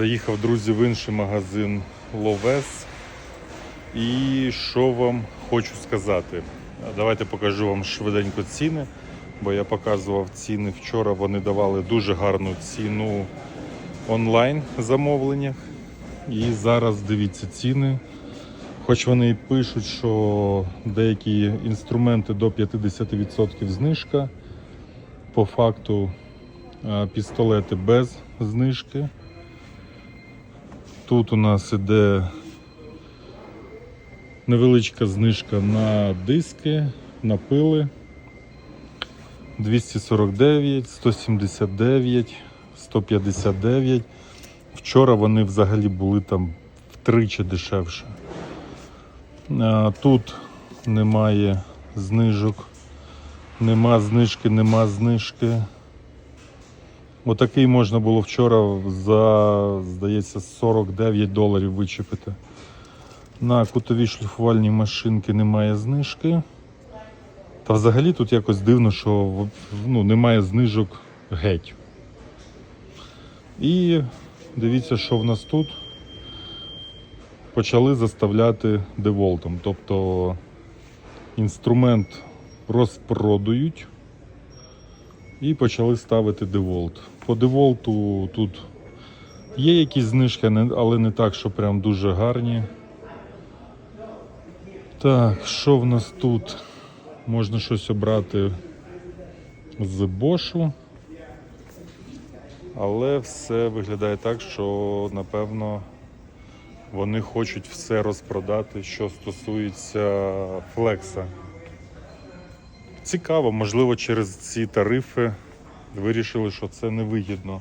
Заїхав, друзі, в інший магазин Ловес. І що вам хочу сказати? Давайте покажу вам швиденько ціни, бо я показував ціни вчора. Вони давали дуже гарну ціну онлайн замовленнях. І зараз дивіться ціни. Хоч вони і пишуть, що деякі інструменти до 50% знижка. По факту пістолети без знижки. Тут у нас іде невеличка знижка на диски, на пили. 249, 179, 159. Вчора вони взагалі були там втричі дешевше. Тут немає знижок. Нема знижки, нема знижки. Отакий можна було вчора за, здається, 49 доларів вичепити. На кутові шліфувальні машинки немає знижки. Та взагалі тут якось дивно, що ну, немає знижок геть. І дивіться, що в нас тут. Почали заставляти деволтом. Тобто інструмент розпродають і почали ставити деволт. По деволту тут є якісь знижки, але не так, що прям дуже гарні. Так, що в нас тут? Можна щось обрати з бошу. Але все виглядає так, що напевно вони хочуть все розпродати, що стосується флекса. Цікаво, можливо, через ці тарифи вирішили, що це невигідно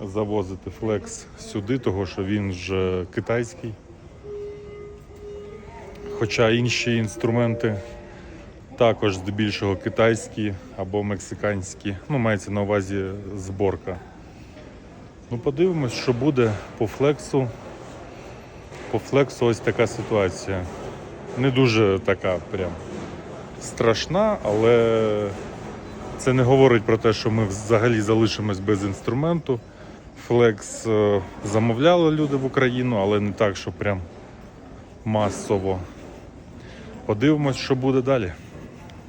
завозити флекс сюди, того що він ж китайський. Хоча інші інструменти також здебільшого китайські або мексиканські. Ну, мається на увазі зборка. Ну, подивимось, що буде по флексу. По флексу ось така ситуація. Не дуже така прям страшна, але це не говорить про те, що ми взагалі залишимось без інструменту. Флекс е, замовляли люди в Україну, але не так, що прям масово. Подивимось, що буде далі.